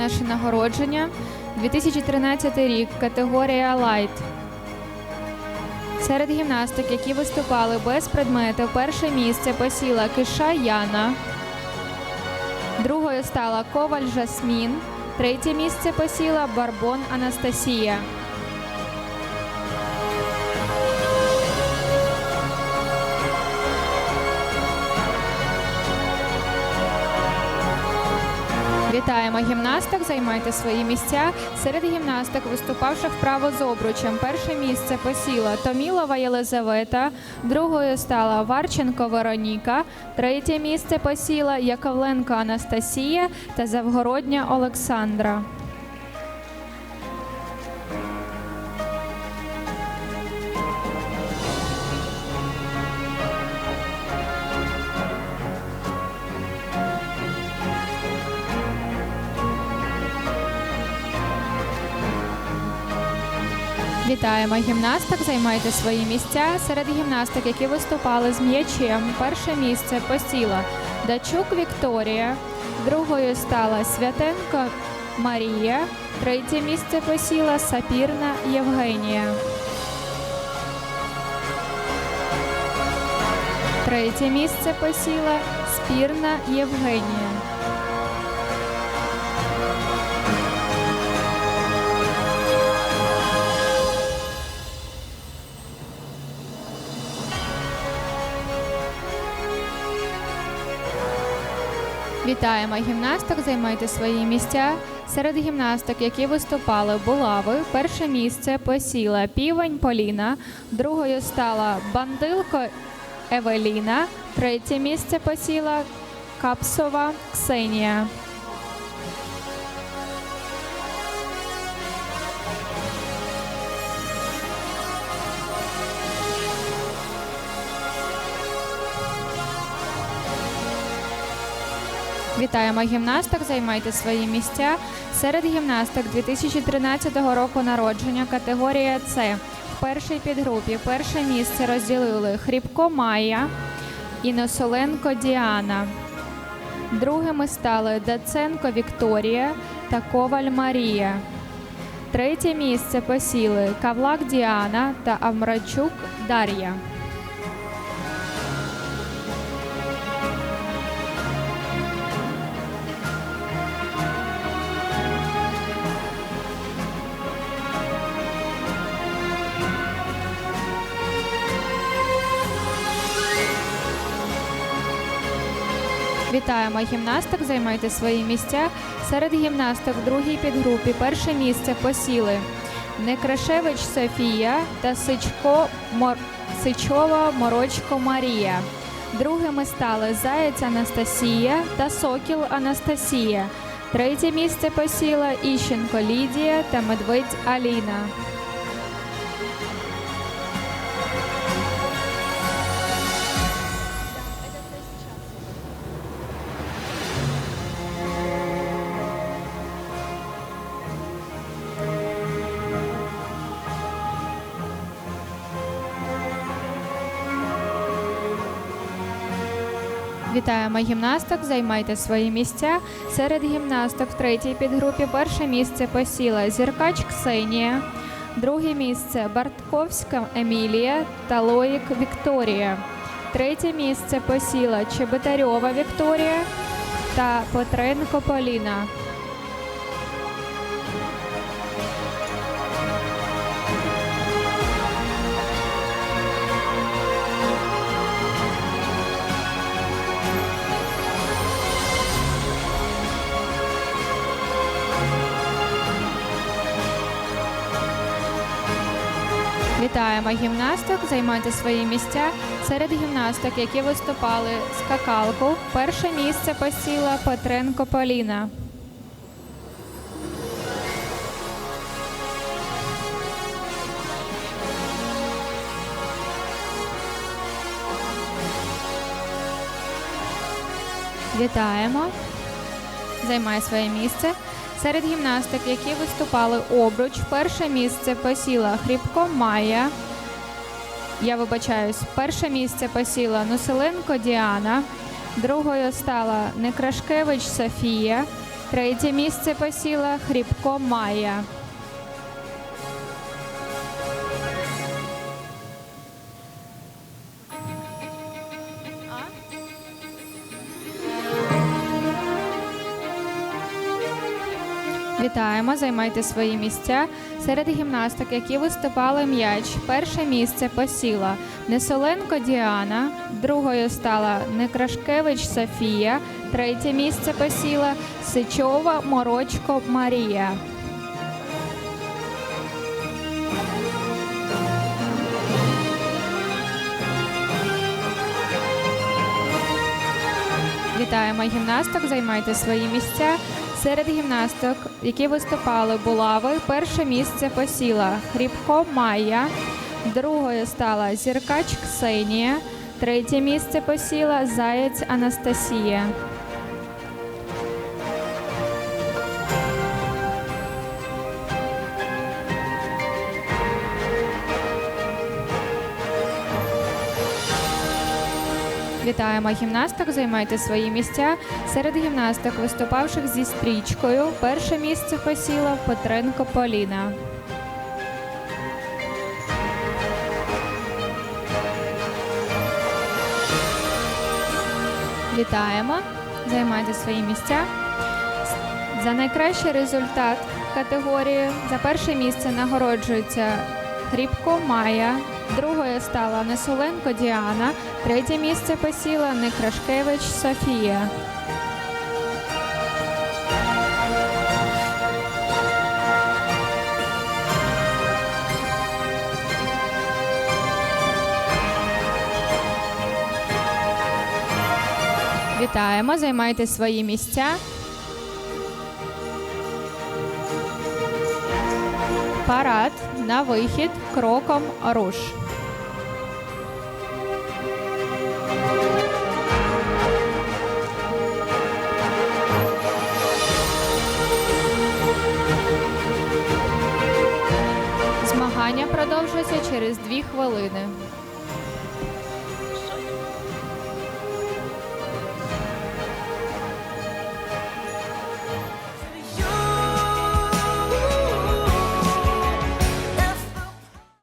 наше нагородження. 2013 рік, категорія Лайт. Серед гімнасток, які виступали без предметів, перше місце посіла Киша Яна. Другою стала Коваль Жасмін. Третє місце посіла Барбон Анастасія. Вітаємо гімнасток, займайте свої місця. Серед гімнасток, виступавших вправо з обручем, перше місце посіла Томілова Єлизавета, другою стала Варченко Вероніка, третє місце посіла Яковленко Анастасія та Завгородня Олександра. Вітаємо гімнасток, займайте свої місця. Серед гімнасток, які виступали з м'ячем, перше місце посіла Дачук Вікторія, другою стала Святенко Марія, третє місце посіла Сапірна Євгенія. Третє місце посіла Спірна Євгенія. Вітаємо гімнасток, займайте свої місця. Серед гімнасток, які виступали булави, перше місце посіла Півень Поліна, другою стала Бандилко Евеліна, третє місце посіла Капсова Ксенія. Вітаємо гімнасток, займайте свої місця. Серед гімнасток 2013 року народження категорія С. В першій підгрупі перше місце розділили Хрібко Майя і Носоленко Діана. Другими стали Даценко Вікторія та Коваль Марія. Третє місце посіли Кавлак Діана та Амрачук Дар'я. Вітаємо гімнасток, займайте свої місця. Серед гімнасток в другій підгрупі перше місце посіли Некрашевич Софія та Сичко Мор... Сичова Морочко Марія. Другими стали Заєць Анастасія та Сокіл Анастасія. Третє місце посіла Іщенко Лідія та Медведь Аліна. Вітаємо гімнасток, займайте свої місця. Серед гімнасток в третій підгрупі перше місце посіла Зіркач Ксенія, друге місце Бартковська Емілія та Лоїк Вікторія. Третє місце посіла Чеботарьова Вікторія та Петренко Поліна. Вітаємо гімнасток, займайте свої місця. Серед гімнасток, які виступали скакалку, перше місце посіла Петренко Поліна. Вітаємо. Займає своє місце. Серед гімнасток, які виступали обруч, перше місце посіла Хрібко Майя. Я вибачаюсь, перше місце посіла Нуселенко Діана, другою стала Некрашкевич Софія, Третє місце посіла Хрібко Майя. Вітаємо, займайте свої місця. Серед гімнасток, які виступали м'яч, перше місце посіла Несоленко Діана, другою стала Некрашкевич Софія, третє місце посіла Сичова Морочко Марія. Вітаємо гімнасток, займайте свої місця. Серед гімнасток, які виступали булави, перше місце посіла Хрібко Майя, другою стала Зіркач Ксенія, третє місце посіла Заєць Анастасія. Вітаємо гімнасток, займайте свої місця. Серед гімнасток, виступавших зі стрічкою, перше місце посіла Петренко Поліна. Вітаємо, займайте свої місця. За найкращий результат категорії за перше місце нагороджується Грібко Майя, другою стала Несоленко Діана, третє місце посіла Некрашкевич Софія. Вітаємо, займайте свої місця. Парад на вихід кроком руш. Змагання продовжується через дві хвилини.